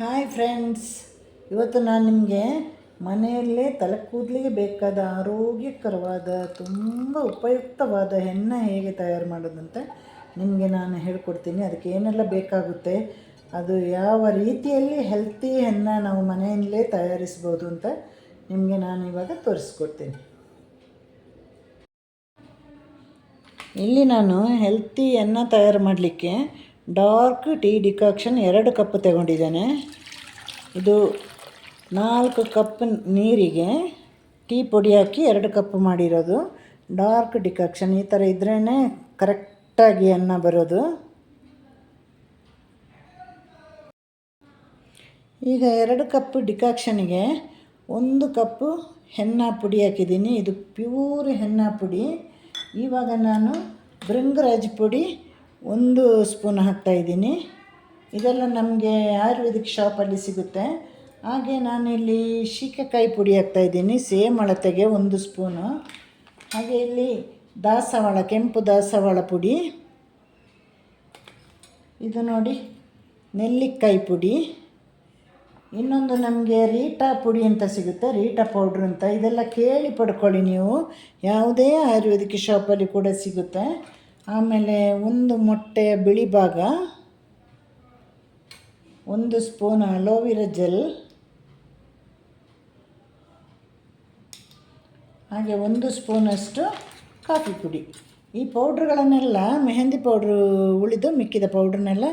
Hi friends ಇವತ್ತು ನಾನು ನಿಮಗೆ ಮನೆಯಲ್ಲೇ ತಲೆ ಕೂದಲಿಗೆ ಬೇಕಾದ ಆರೋಗ್ಯಕರವಾದ, ತುಂಬ ಉಪಯುಕ್ತವಾದ ಹೆನ್ನ ಹೇಗೆ ತಯಾರು ಮಾಡೋದಂತ ನಿಮಗೆ ನಾನು ಹೇಳ್ಕೊಡ್ತೀನಿ. ಅದಕ್ಕೆ ಏನೆಲ್ಲ ಬೇಕಾಗುತ್ತೆ, ಅದು ಯಾವ ರೀತಿಯಲ್ಲಿ ಹೆಲ್ತಿ ಹೆನ್ನ ನಾವು ಮನೆಯಲ್ಲೇ ತಯಾರಿಸ್ಬೋದು ಅಂತ ನಿಮಗೆ ನಾನು ಇವಾಗ ತೋರಿಸ್ಕೊಡ್ತೀನಿ. ಇಲ್ಲಿ ನಾನು ಹೆಲ್ತಿ ಹೆನ್ನ ತಯಾರು ಮಾಡಲಿಕ್ಕೆ ಡಾರ್ಕ್ ಟೀ ಡಿಕಾಕ್ಷನ್ ಎರಡು ಕಪ್ ತಗೊಂಡಿದ್ದೇನೆ. ಇದು ನಾಲ್ಕು ಕಪ್ ನೀರಿಗೆ ಟೀ ಪುಡಿ ಹಾಕಿ ಎರಡು ಕಪ್ ಮಾಡಿರೋದು. ಡಾರ್ಕ್ ಡಿಕಾಕ್ಷನ್ ಈ ಥರ ಇದ್ರೇ ಕರೆಕ್ಟಾಗಿ ಅನ್ನ ಬರೋದು. ಈಗ ಎರಡು ಕಪ್ ಡಿಕಾಕ್ಷನ್ಗೆ ಒಂದು ಕಪ್ಪು ಹೆನ್ನ ಪುಡಿ ಹಾಕಿದ್ದೀನಿ. ಇದು ಪ್ಯೂರ್ ಹೆನ್ನ ಪುಡಿ. ಇವಾಗ ನಾನು ಭೃಂಗರಾಜ್ ಪುಡಿ ಒಂದು ಸ್ಪೂನ್ ಹಾಕ್ತಾಯಿದ್ದೀನಿ ಇದೆಲ್ಲ ನಮಗೆ ಆಯುರ್ವೇದಿಕ್ ಶಾಪಲ್ಲಿ ಸಿಗುತ್ತೆ. ಹಾಗೆ ನಾನಿಲ್ಲಿ ಶೀಕೆಕಾಯಿ ಪುಡಿ ಹಾಕ್ತಾಯಿದ್ದೀನಿ ಸೇಮ್ ಅಳತೆಗೆ ಒಂದು ಸ್ಪೂನು. ಹಾಗೆ ಇಲ್ಲಿ ದಾಸವಾಳ, ಕೆಂಪು ದಾಸವಾಳ ಪುಡಿ. ಇದು ನೋಡಿ, ನೆಲ್ಲಿಕಾಯಿ ಪುಡಿ. ಇನ್ನೊಂದು ನಮಗೆ ರೀಟಾ ಪುಡಿ ಅಂತ ಸಿಗುತ್ತೆ, ರೀಟಾ ಪೌಡ್ರ್ ಅಂತ. ಇದೆಲ್ಲ ಕೇಳಿ ಪಡ್ಕೊಳ್ಳಿ ನೀವು. ಯಾವುದೇ ಆಯುರ್ವೇದಿಕ್ ಶಾಪಲ್ಲಿ ಕೂಡ ಸಿಗುತ್ತೆ. ಆಮೇಲೆ ಒಂದು ಮೊಟ್ಟೆ ಬಿಳಿ ಭಾಗ, ಒಂದು ಸ್ಪೂನ್ ಅಲೋವಿರಾ ಜೆಲ್, ಹಾಗೆ ಒಂದು ಸ್ಪೂನಷ್ಟು ಕಾಫಿ ಪುಡಿ. ಈ ಪೌಡ್ರ್ಗಳನ್ನೆಲ್ಲ ಮೆಹಂದಿ ಪೌಡ್ರು ಉಳಿದು ಮಿಕ್ಕಿದ ಪೌಡ್ರನ್ನೆಲ್ಲ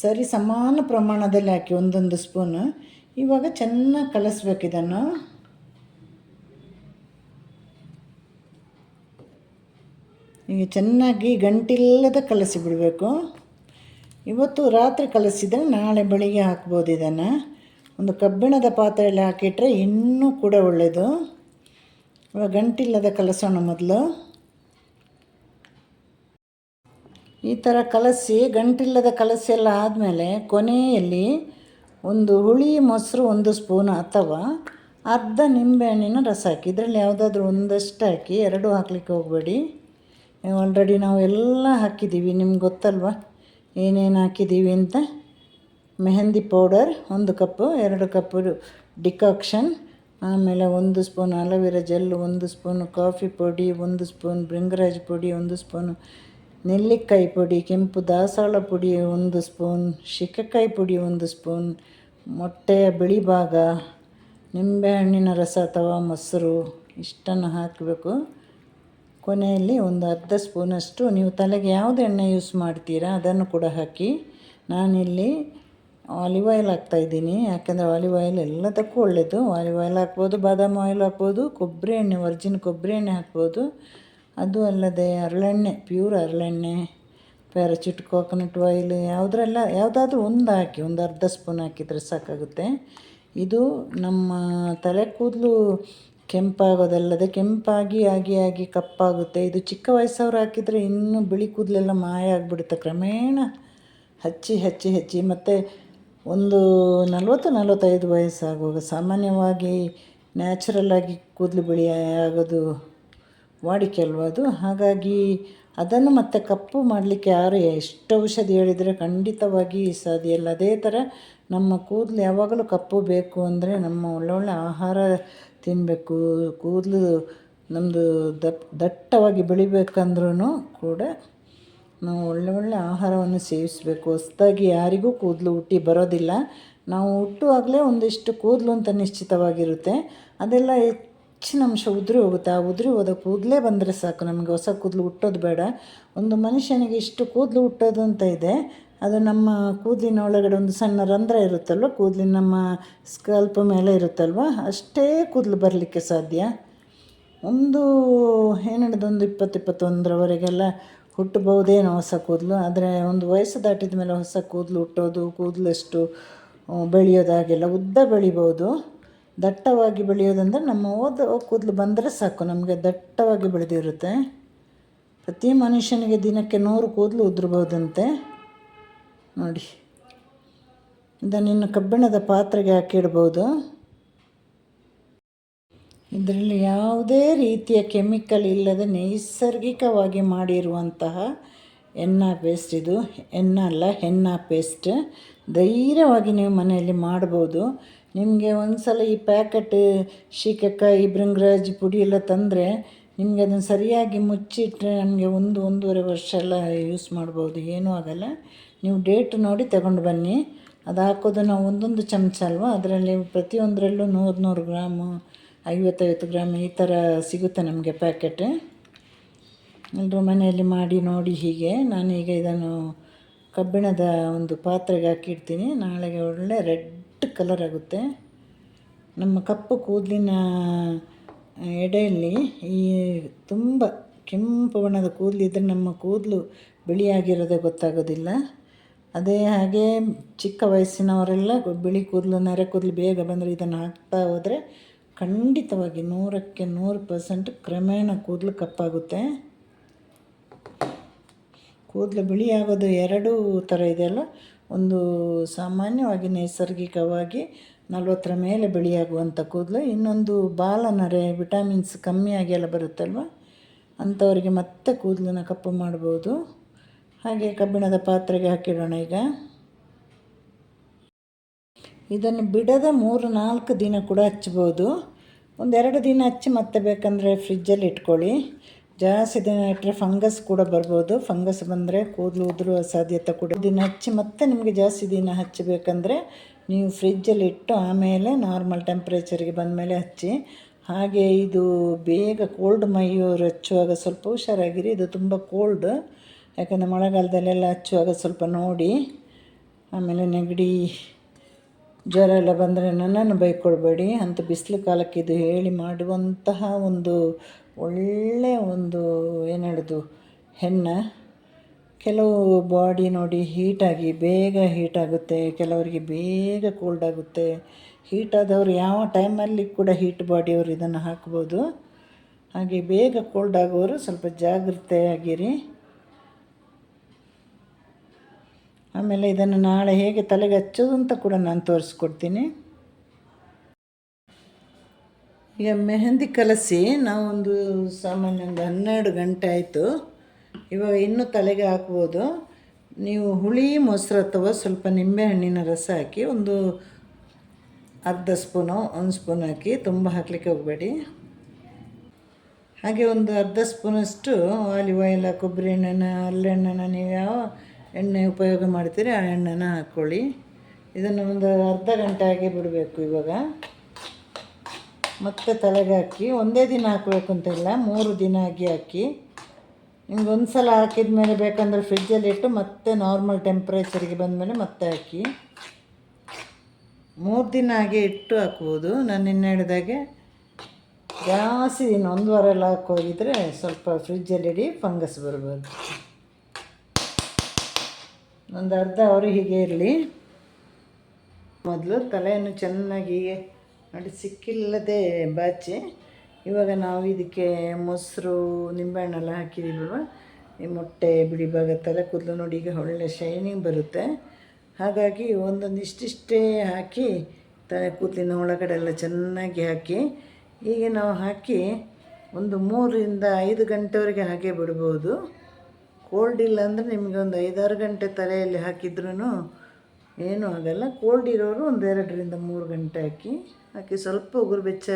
ಸರಿ ಸಮಾನ ಪ್ರಮಾಣದಲ್ಲಿ ಹಾಕಿ ಒಂದೊಂದು ಸ್ಪೂನು. ಇವಾಗ ಚೆನ್ನಾಗಿ ಕಲಿಸ್ಬೇಕು ಇದನ್ನು. ಈಗ ಚೆನ್ನಾಗಿ ಗಂಟಿಲ್ಲದ ಕಲಸಿ ಬಿಡಬೇಕು. ಇವತ್ತು ರಾತ್ರಿ ಕಲಸಿದರೆ ನಾಳೆ ಬೆಳಿಗ್ಗೆ ಹಾಕ್ಬೋದು ಇದನ್ನು. ಒಂದು ಕಬ್ಬಿಣದ ಪಾತ್ರೆಯಲ್ಲಿ ಹಾಕಿಟ್ರೆ ಇನ್ನೂ ಕೂಡ ಒಳ್ಳೆಯದು ಇವಾಗ ಗಂಟಿಲ್ಲದ ಕಲಸೋಣ ಮೊದಲು. ಈ ಥರ ಕಲಸಿ, ಗಂಟಿಲ್ಲದ ಕಲಸಿ ಎಲ್ಲ ಆದಮೇಲೆ ಕೊನೆಯಲ್ಲಿ ಒಂದು ಹುಳಿ, ಮೊಸರು ಒಂದು ಸ್ಪೂನ್ ಅಥವಾ ಅರ್ಧ ನಿಂಬೆಹಣ್ಣಿನ ರಸ ಹಾಕಿ, ಇದರಲ್ಲಿ ಯಾವುದಾದ್ರೂ ಒಂದಷ್ಟು ಹಾಕಿ, ಎರಡೂ ಹಾಕ್ಲಿಕ್ಕೆ ಹೋಗಬೇಡಿ. ಆಲ್ರೆಡಿ ನಾವು ಎಲ್ಲ ಹಾಕಿದ್ದೀವಿ ನಿಮ್ಗೆ ಗೊತ್ತಲ್ವ? ಏನೇನು ಹಾಕಿದ್ದೀವಿ ಅಂತ? ಮೆಹಂದಿ ಪೌಡರ್, ಒಂದು ಕಪ್ಪು ಎರಡು ಕಪ್ಪು ಡಿಕಾಕ್ಷನ್, ಆಮೇಲೆ ಒಂದು ಸ್ಪೂನ್ ಅಲೋವೆರಾ ಜೆಲ್, ಒಂದು ಸ್ಪೂನು ಕಾಫಿ ಪುಡಿ, ಒಂದು ಸ್ಪೂನ್ ಭೃಂಗರಾಜ್ ಪುಡಿ, ಒಂದು ಸ್ಪೂನು ನೆಲ್ಲಿಕಾಯಿ ಪುಡಿ, ಕೆಂಪು ದಾಸಾಳ ಪುಡಿ, ಒಂದು ಸ್ಪೂನ್ ಶಿಕಕಾಯಿ ಪುಡಿ, ಒಂದು ಸ್ಪೂನ್ ಮೊಟ್ಟೆಯ ಬಿಳಿ ಭಾಗ, ನಿಂಬೆಹಣ್ಣಿನ ರಸ ಅಥವಾ ಮೊಸರು, ಇಷ್ಟನ್ನು ಹಾಕಬೇಕು. ಕೊನೆಯಲ್ಲಿ ಒಂದು ಅರ್ಧ ಸ್ಪೂನಷ್ಟು ನೀವು ತಲೆಗೆ ಯಾವುದು ಎಣ್ಣೆ ಯೂಸ್ ಮಾಡ್ತೀರಾ ಅದನ್ನು ಕೂಡ ಹಾಕಿ. ನಾನಿಲ್ಲಿ ಆಲಿವ್ ಆಯಿಲ್ ಹಾಕ್ತಾಯಿದ್ದೀನಿ ಯಾಕೆಂದರೆ ಆಲಿವ್ ಆಯಿಲ್ ಎಲ್ಲದಕ್ಕೂ ಒಳ್ಳೆಯದು ಆಲಿವ್ ಆಯಿಲ್ ಹಾಕ್ಬೋದು, ಬಾದಾಮಿ ಆಯಿಲ್ ಹಾಕ್ಬೋದು, ಕೊಬ್ಬರಿ ಎಣ್ಣೆ ವರ್ಜಿನ್ ಕೊಬ್ಬರಿ ಎಣ್ಣೆ ಹಾಕ್ಬೋದು. ಅದು ಅಲ್ಲದೆ ಹರಳೆಣ್ಣೆ ಪ್ಯೂರ್ ಅರಳೆಣ್ಣೆ ಪ್ಯಾರಾಚಿಟ್ ಕೋಕೋನಟ್ ಆಯಿಲ್ ಯಾವುದ್ರೆಲ್ಲ, ಯಾವುದಾದ್ರೂ ಒಂದು ಹಾಕಿ, ಒಂದು ಅರ್ಧ ಸ್ಪೂನ್ ಹಾಕಿದರೆ ಸಾಕಾಗುತ್ತೆ. ಇದು ನಮ್ಮ ತಲೆ ಕೂದಲು ಕೆಂಪಾಗೋದಲ್ಲದೆ ಕೆಂಪಾಗಿ ಆಗಿ ಆಗಿ ಕಪ್ಪಾಗುತ್ತೆ. ಇದು ಚಿಕ್ಕ ವಯಸ್ಸವ್ರು ಹಾಕಿದರೆ ಇನ್ನೂ ಬಿಳಿ ಕೂದಲೆಲ್ಲ ಮಾಯ ಆಗಿಬಿಡುತ್ತೆ. ಕ್ರಮೇಣ ಹಚ್ಚಿ ಹಚ್ಚಿ ಹಚ್ಚಿ ಮತ್ತು ಒಂದು ನಲವತ್ತು, ನಲವತ್ತೈದು ವಯಸ್ಸಾಗುವಾಗ ಸಾಮಾನ್ಯವಾಗಿ ನ್ಯಾಚುರಲ್ಲಾಗಿ ಕೂದಲು ಬಿಳಿ ಆಗೋದು ವಾಡಿಕೆ ಅಲ್ವ ಅದು? ಹಾಗಾಗಿ ಅದನ್ನು ಮತ್ತೆ ಕಪ್ಪು ಮಾಡಲಿಕ್ಕೆ ಯಾರು ಎಷ್ಟು ಔಷಧಿ ಹೇಳಿದರೆ ಖಂಡಿತವಾಗಿ ಸಾಧ್ಯ ಅದೇ ಥರ ನಮ್ಮ ಕೂದಲು ಯಾವಾಗಲೂ ಕಪ್ಪು ಬೇಕು ಅಂದರೆ ನಮ್ಮ ಒಳ್ಳೊಳ್ಳೆ ಆಹಾರ ತಿನ್ನಬೇಕು ಕೂದಲು ನಮ್ಮದು ದಪ್ ದಟ್ಟವಾಗಿ ಬೆಳಿಬೇಕಂದ್ರೂ ಕೂಡ ನಾವು ಒಳ್ಳೆ ಒಳ್ಳೆ ಆಹಾರವನ್ನು ಸೇವಿಸಬೇಕು. ಹೊಸ್ದಾಗಿ ಯಾರಿಗೂ ಕೂದಲು ಹುಟ್ಟಿ ಬರೋದಿಲ್ಲ. ನಾವು ಹುಟ್ಟುವಾಗಲೇ ಒಂದಿಷ್ಟು ಕೂದಲು ಅಂತ ನಿಶ್ಚಿತವಾಗಿರುತ್ತೆ. ಅದೆಲ್ಲ ಹೆಚ್ಚಿನ ಅಂಶ ಉದುರಿ ಹೋಗುತ್ತೆ. ಆ ಉದುರಿ ಹೋದ ಕೂದಲೇ ಬಂದರೆ ಸಾಕು. ನಮಗೆ ಹೊಸ ಕೂದಲು ಹುಟ್ಟೋದು ಬೇಡ. ಒಂದು ಮನುಷ್ಯನಿಗೆ ಇಷ್ಟು ಕೂದಲು ಹುಟ್ಟೋದು ಅಂತ ಇದೆ. ಅದು ನಮ್ಮ ಕೂದಲಿನ ಒಳಗಡೆ ಒಂದು ಸಣ್ಣ ರಂಧ್ರ ಇರುತ್ತಲ್ವ? ಕೂದಲಿನ ನಮ್ಮ ಸ್ಕಲ್ಪ ಮೇಲೆ ಇರುತ್ತಲ್ವ? ಅಷ್ಟೇ ಕೂದಲು ಬರಲಿಕ್ಕೆ ಸಾಧ್ಯ. ಒಂದು ಏನಿಡ್ದು ಒಂದು ಇಪ್ಪತ್ತು ಇಪ್ಪತ್ತೊಂದರವರೆಗೆಲ್ಲ ಹುಟ್ಟಬಹುದೇನೋ ಹೊಸ ಕೂದಲು. ಆದರೆ ಒಂದು ವಯಸ್ಸು ದಾಟಿದ ಮೇಲೆ ಹೊಸ ಕೂದಲು ಹುಟ್ಟೋದು ಕೂದಲಷ್ಟು ಬೆಳೆಯೋದಾಗೆಲ್ಲ ಉದ್ದ ಬೆಳಿಬೋದು ದಟ್ಟವಾಗಿ ಬೆಳೆಯೋದಂದರೆ ನಮ್ಮ ಓದ ಕೂದಲು ಬಂದರೆ ಸಾಕು. ನಮಗೆ ದಟ್ಟವಾಗಿ ಬೆಳೆದಿರುತ್ತೆ. ಪ್ರತಿ ಮನುಷ್ಯನಿಗೆ ದಿನಕ್ಕೆ ನೂರು ಕೂದಲು ಉದುರ್ಬೋದಂತೆ ನೋಡಿ. ಇದನ್ನು ಕಬ್ಬಿಣದ ಪಾತ್ರೆಗೆ ಹಾಕಿಡ್ಬೋದು. ಇದರಲ್ಲಿ ಯಾವುದೇ ರೀತಿಯ ಕೆಮಿಕಲ್ ಇಲ್ಲದೆ ನೈಸರ್ಗಿಕವಾಗಿ ಮಾಡಿರುವಂತಹ ಎನ್ನ ಪೇಸ್ಟ್ ಇದು. ಎನ್ನ ಅಲ್ಲ, ಹೆನ್ನ ಪೇಸ್ಟ್. ಧೈರ್ಯವಾಗಿ ನೀವು ಮನೆಯಲ್ಲಿ ಮಾಡ್ಬೋದು. ನಿಮಗೆ ಒಂದು ಸಲ ಈ ಪ್ಯಾಕೆಟ್ ಶೀಕಕಾಯಿ, ಭೃಂಗರಾಜ್ ಪುಡಿ ಎಲ್ಲ ತಂದರೆ ನಿಮಗೆ ಅದನ್ನು ಸರಿಯಾಗಿ ಮುಚ್ಚಿಟ್ಟರೆ ನಮಗೆ ಒಂದು, ಒಂದೂವರೆ ವರ್ಷ ಎಲ್ಲ ಯೂಸ್ ಮಾಡ್ಬೋದು. ಏನೂ ಆಗಲ್ಲ. ನೀವು ಡೇಟ್ ನೋಡಿ ತಗೊಂಡು ಬನ್ನಿ. ಅದು ಹಾಕೋದು ನಾವು ಒಂದೊಂದು ಚಮಚ ಅಲ್ವಾ? ಅದರಲ್ಲಿ ಪ್ರತಿಯೊಂದರಲ್ಲೂ ನೂರು ನೂರು ಗ್ರಾಮು, ಐವತ್ತೈವತ್ತು ಗ್ರಾಮ್ ಈ ಥರ ಸಿಗುತ್ತೆ ನಮಗೆ ಪ್ಯಾಕೆಟ್ ಎಲ್ಲರೂ ಮನೆಯಲ್ಲಿ ಮಾಡಿ ನೋಡಿ ಹೀಗೆ. ನಾನೀಗ ಇದನ್ನು ಕಬ್ಬಿಣದ ಒಂದು ಪಾತ್ರೆಗೆ ಹಾಕಿಡ್ತೀನಿ. ನಾಳೆಗೆ ಒಳ್ಳೆ ರೆಡ್ ಕಲರ್ ಆಗುತ್ತೆ. ನಮ್ಮ ಕಪ್ಪು ಕೂದಲಿನ ಎಡೆಯಲ್ಲಿ ಈ ತುಂಬ ಕೆಂಪು ಬಣ್ಣದ ಕೂದಲಿದ್ರೆ ನಮ್ಮ ಕೂದಲು ಬಿಳಿಯಾಗಿರೋದೇ ಗೊತ್ತಾಗೋದಿಲ್ಲ. ಅದೇ ಹಾಗೆ ಚಿಕ್ಕ ವಯಸ್ಸಿನವರೆಲ್ಲ ಬಿಳಿ ಕೂದಲು, ನರೆ ಕೂದಲು ಬೇಗ ಬಂದರೆ ಇದನ್ನು ಹಾಕ್ತಾ ಹೋದರೆ ಖಂಡಿತವಾಗಿ ನೂರಕ್ಕೆ ನೂರು ಪರ್ಸೆಂಟ್ ಕ್ರಮೇಣ ಕೂದಲು ಕಪ್ಪಾಗುತ್ತೆ. ಕೂದಲು ಬಿಳಿ ಆಗೋದು ಎರಡೂ ಥರ ಇದೆಯಲ್ಲ ಒಂದು ಸಾಮಾನ್ಯವಾಗಿ ನೈಸರ್ಗಿಕವಾಗಿ ನಲವತ್ತರ ಮೇಲೆ ಬಿಳಿಯಾಗುವಂಥ ಕೂದಲು, ಇನ್ನೊಂದು ಬಾಲನರೆ ವಿಟಮಿನ್ಸ್ ಕಮ್ಮಿಯಾಗಿ ಎಲ್ಲ ಬರುತ್ತಲ್ವ? ಅಂಥವರಿಗೆ ಮತ್ತೆ ಕೂದಲನ್ನ ಕಪ್ಪು ಮಾಡ್ಬೋದು. ಹಾಗೆ ಕಬ್ಬಿಣದ ಪಾತ್ರೆಗೆ ಹಾಕಿಡೋಣ ಈಗ. ಇದನ್ನು ಬಿಡದ ಮೂರು ನಾಲ್ಕು ದಿನ ಕೂಡ ಹಚ್ಬೋದು ಒಂದೆರಡು ದಿನ ಹಚ್ಚಿ ಮತ್ತೆ ಬೇಕಂದರೆ ಫ್ರಿಜ್ಜಲ್ಲಿ ಇಟ್ಕೊಳ್ಳಿ. ಜಾಸ್ತಿ ದಿನ ಇಟ್ಟರೆ ಫಂಗಸ್ ಕೂಡ ಬರ್ಬೋದು. ಫಂಗಸ್ ಬಂದರೆ ಕೂದಲು ಉದುರುವ ಸಾಧ್ಯತೆ ಕೂಡ. ದಿನ ಹಚ್ಚಿ ಮತ್ತೆ ನಿಮಗೆ ಜಾಸ್ತಿ ದಿನ ಹಚ್ಚಬೇಕಂದ್ರೆ ನೀವು ಫ್ರಿಜ್ಜಲ್ಲಿ ಇಟ್ಟು ಆಮೇಲೆ ನಾರ್ಮಲ್ ಟೆಂಪ್ರೇಚರ್ಗೆ ಬಂದಮೇಲೆ ಹಚ್ಚಿ. ಹಾಗೆ ಇದು ಬೇಗ ಕೋಲ್ಡ್ ಮೈಯೋರು ಹಚ್ಚುವಾಗ ಸ್ವಲ್ಪ ಹುಷಾರಾಗಿರಿ. ಇದು ತುಂಬ ಕೋಲ್ಡ್. ಯಾಕಂದರೆ ಮಳೆಗಾಲದಲ್ಲೆಲ್ಲ ಹಚ್ಚುವಾಗ ಸ್ವಲ್ಪ ನೋಡಿ, ಆಮೇಲೆ ನೆಗಡಿ, ಜ್ವರ ಎಲ್ಲ ಬಂದರೆ ನನ್ನನ್ನು ಬೈಕೊಳ್ಬೇಡಿ ಅಂತ ಬಿಸಿಲು ಕಾಲಕ್ಕೆ ಇದು ಹೇಳಿ ಮಾಡುವಂತಹ ಒಂದು ಒಳ್ಳೆಯ ಒಂದು, ಏನು ಹೇಳೋದು, ಹೆಣ್ಣು. ಕೆಲವು ಬಾಡಿ ನೋಡಿ ಹೀಟಾಗಿ ಬೇಗ ಹೀಟ್ ಆಗುತ್ತೆ, ಕೆಲವರಿಗೆ ಬೇಗ ಕೋಲ್ಡ್ ಆಗುತ್ತೆ. ಹೀಟ್ ಆದವರು ಯಾವ ಟೈಮಲ್ಲಿ ಕೂಡ ಹೀಟ್ ಬಾಡಿಯವರು ಇದನ್ನು ಹಾಕ್ಬೋದು. ಹಾಗೆ ಬೇಗ ಕೋಲ್ಡ್ ಆಗೋರು ಸ್ವಲ್ಪ ಜಾಗ್ರತೆಯಾಗಿರಿ. ಆಮೇಲೆ ಇದನ್ನು ನಾಳೆ ಹೇಗೆ ತಲೆಗೆ ಹಚ್ಚೋದು ಅಂತ ಕೂಡ ನಾನು ತೋರಿಸ್ಕೊಡ್ತೀನಿ. ಈಗ ಮೆಹಂದಿ ಕಲಸಿ ನಾವೊಂದು ಸಾಮಾನ್ಯ ಒಂದು ಹನ್ನೆರಡು ಗಂಟೆ ಆಯಿತು. ಇವಾಗ ಇನ್ನೂ ತಲೆಗೆ ಹಾಕ್ಬೋದು. ನೀವು ಹುಳಿ, ಮೊಸರು ಅಥವಾ ಸ್ವಲ್ಪ ನಿಂಬೆಹಣ್ಣಿನ ರಸ ಹಾಕಿ ಒಂದು ಅರ್ಧ ಸ್ಪೂನು, ಒಂದು ಸ್ಪೂನ್ ಹಾಕಿ ತುಂಬ ಹಾಕಲಿಕ್ಕೆ ಹೋಗಬೇಡಿ. ಹಾಗೆ ಒಂದು ಅರ್ಧ ಸ್ಪೂನಷ್ಟು ಆಲಿವ್ ಆಯಿಲ್, ಕೊಬ್ಬರಿ ಎಣ್ಣೆನ ಹಲ್ಲೆಣ್ಣೆನ ನೀವು ಯಾವ ಎಣ್ಣೆ ಉಪಯೋಗ ಮಾಡ್ತೀರಿ? ಆ ಎಣ್ಣೆನ ಹಾಕ್ಕೊಳ್ಳಿ ಇದನ್ನು ಒಂದು ಅರ್ಧ ಗಂಟೆ ಆಗಿ ಬಿಡಬೇಕು ಇವಾಗ. ಮತ್ತೆ ತಲೆಗೆ ಹಾಕಿ ಒಂದೇ ದಿನ ಹಾಕಬೇಕು ಅಂತ ಇಲ್ಲ ಮೂರು ದಿನ ಆಗಿ ಹಾಕಿ. ನಿಮ್ಗೆ ಒಂದು ಸಲ ಹಾಕಿದ ಮೇಲೆ ಬೇಕಂದರೆ ಫ್ರಿಜ್ಜಲ್ಲಿ ಇಟ್ಟು ಮತ್ತೆ ನಾರ್ಮಲ್ ಬಂದ ಬಂದಮೇಲೆ ಮತ್ತೆ ಹಾಕಿ. ಮೂರು ದಿನ ಹಾಗೆ ಇಟ್ಟು ಹಾಕ್ಬೋದು. ನಾನು ನಿನ್ನೆ ಹೇಳಿದಾಗೆ ಜಾಸ್ತಿ ದಿನ ಒಂದು ವಾರ ಎಲ್ಲ ಹಾಕೋಗಿದ್ರೆ ಸ್ವಲ್ಪ ಫ್ರಿಜ್ಜಲ್ಲಿ ಇಡಿ ಫಂಗಸ್ ಬರ್ಬೋದು. ಒಂದು ಅರ್ಧ ಅವರು ಹೀಗೆ ಇರಲಿ. ಮೊದಲು ತಲೆಯನ್ನು ಚೆನ್ನಾಗಿ ನೋಡಿ, ಸಿಕ್ಕಿಲ್ಲದೆ ಬಾಚಿ. ಇವಾಗ ನಾವು ಇದಕ್ಕೆ ಮೊಸರು ನಿಂಬೆಹಣ್ಣೆಲ್ಲ ಹಾಕಿದ್ದೀವಲ್ವ? ಈ ಮೊಟ್ಟೆ, ಬಿಡಿ ಭಾಗ, ತಲೆ ಕೂದಲು ನೋಡಿ, ಈಗ ಒಳ್ಳೆ ಶೈನಿಂಗ್ ಬರುತ್ತೆ. ಹಾಗಾಗಿ ಒಂದೊಂದು ಇಷ್ಟಿಷ್ಟೇ ಹಾಕಿ, ತಲೆ ಕೂದಲಿನ ಒಳಗಡೆ ಎಲ್ಲ ಚೆನ್ನಾಗಿ ಹಾಕಿ. ಈಗ ನಾವು ಹಾಕಿ ಒಂದು ಮೂರರಿಂದ ಐದು ಗಂಟೆವರೆಗೆ ಹಾಗೆ ಬಿಡ್ಬೋದು. ಕೋಲ್ಡ್ ಇಲ್ಲ ಅಂದರೆ ನಿಮಗೆ ಒಂದು ಐದಾರು ಗಂಟೆ ತಲೆಯಲ್ಲಿ ಹಾಕಿದ್ರೂ ಏನೂ ಆಗಲ್ಲ. ಕೋಲ್ಡ್ ಇರೋರು ಒಂದು ಎರಡರಿಂದ ಮೂರು ಗಂಟೆ ಹಾಕಿ ಹಾಕಿ ಸ್ವಲ್ಪ ಉಗುರು ಬೆಚ್ಚ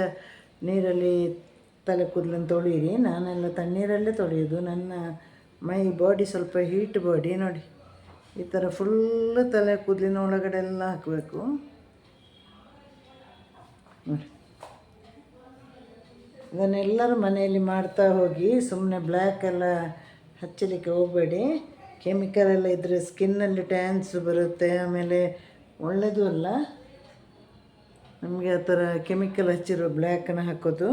ನೀರಲ್ಲಿ ತಲೆ ಕೂದಲನ್ನು ತೊಳೀರಿ. ನಾನೆಲ್ಲ ತಣ್ಣೀರಲ್ಲೇ ತೊಳೆಯೋದು. ನನ್ನ ಮೈ ಬಾಡಿ ಸ್ವಲ್ಪ ಹೀಟ್ ಬಾಡಿ ನೋಡಿ. ಈ ಥರ ಫುಲ್ಲು ತಲೆ ಕೂದಲಿನ ಒಳಗಡೆ ಎಲ್ಲ ಹಾಕಬೇಕು. ನೋಡಿ. ಇದನ್ನೆಲ್ಲರೂ ಮನೆಯಲ್ಲಿ ಮಾಡ್ತಾ ಹೋಗಿ ಸುಮ್ಮನೆ ಬ್ಲ್ಯಾಕ್ ಎಲ್ಲ ಹಚ್ಚಲಿಕ್ಕೆ ಹೋಗಬೇಡಿ. ಕೆಮಿಕಲ್ ಎಲ್ಲ ಇದ್ದರೆ ಸ್ಕಿನ್ನಲ್ಲಿ ಟ್ಯಾನ್ಸ್ ಬರುತ್ತೆ, ಆಮೇಲೆ ಒಳ್ಳೆಯದು ಅಲ್ಲ? ನಮಗೆ ಆ ಥರ ಕೆಮಿಕಲ್ ಹಚ್ಚಿರೋ ಬ್ಲ್ಯಾಕನ್ನು ಹಾಕೋದು.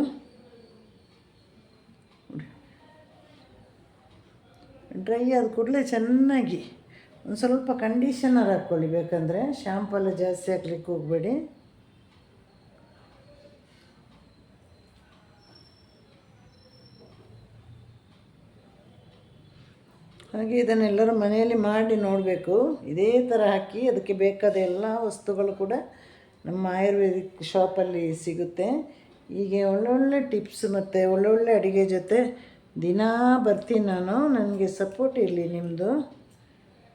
ಡ್ರೈ ಆದ ಕೂಡಲೇ ಚೆನ್ನಾಗಿ, ಒಂದು ಸ್ವಲ್ಪ ಕಂಡೀಷನರ್ ಹಾಕ್ಕೊಳ್ಳಿ. ಬೇಕಂದರೆ ಶ್ಯಾಂಪಲ್ಲ ಜಾಸ್ತಿ ಹಾಕ್ಲಿಕ್ಕೆ ಹೋಗಬೇಡಿ. ಹಾಗೆ ಇದನ್ನೆಲ್ಲರೂ ಮನೆಯಲ್ಲಿ ಮಾಡಿ ನೋಡಬೇಕು. ಇದೇ ಥರ ಹಾಕಿ ಅದಕ್ಕೆ ಬೇಕಾದ ಎಲ್ಲ ವಸ್ತುಗಳು ಕೂಡ ನಮ್ಮ ಆಯುರ್ವೇದಿಕ್ ಶಾಪಲ್ಲಿ ಸಿಗುತ್ತೆ. ಹೀಗೆ ಒಳ್ಳೊಳ್ಳೆ ಟಿಪ್ಸ್ ಮತ್ತು ಒಳ್ಳೊಳ್ಳೆ ಅಡುಗೆ ಜೊತೆ ದಿನಾ ಬರ್ತೀನಿ ನಾನು. ನನಗೆ ಸಪೋರ್ಟ್ ಇರಲಿ ನಿಮ್ಮದು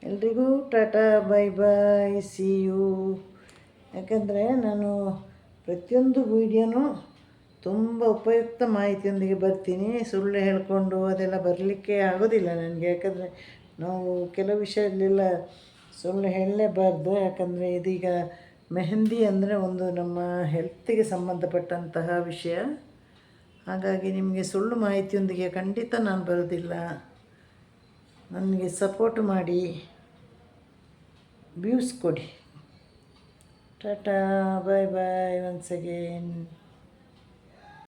ಎಲ್ರಿಗೂ Tata, bye bye see you ಯಾಕಂದರೆ ನಾನು ಪ್ರತಿಯೊಂದು ವೀಡಿಯೋನೂ ತುಂಬ ಉಪಯುಕ್ತ ಮಾಹಿತಿಯೊಂದಿಗೆ ಬರ್ತೀನಿ. ಸುಳ್ಳು ಹೇಳಿಕೊಂಡು ಅದೆಲ್ಲ ಬರಲಿಕ್ಕೆ ಆಗೋದಿಲ್ಲ ನನಗೆ. ಯಾಕಂದರೆ ನಾವು ಕೆಲವು ವಿಷಯದಲ್ಲೆಲ್ಲ ಸುಳ್ಳು ಹೇಳಲೇಬಾರ್ದು. ಯಾಕಂದರೆ ಇದೀಗ ಮೆಹಂದಿ ಅಂದರೆ ಒಂದು ನಮ್ಮ ಹೆಲ್ತಿಗೆ ಸಂಬಂಧಪಟ್ಟಂತಹ ವಿಷಯ. ಹಾಗಾಗಿ ನಿಮಗೆ ಸುಳ್ಳು ಮಾಹಿತಿಯೊಂದಿಗೆ ಖಂಡಿತ ನಾನು ಬರೋದಿಲ್ಲ. ನನಗೆ ಸಪೋರ್ಟ್ ಮಾಡಿ. ವ್ಯೂಸ್ ಕೊಡಿ. Tata bye bye once again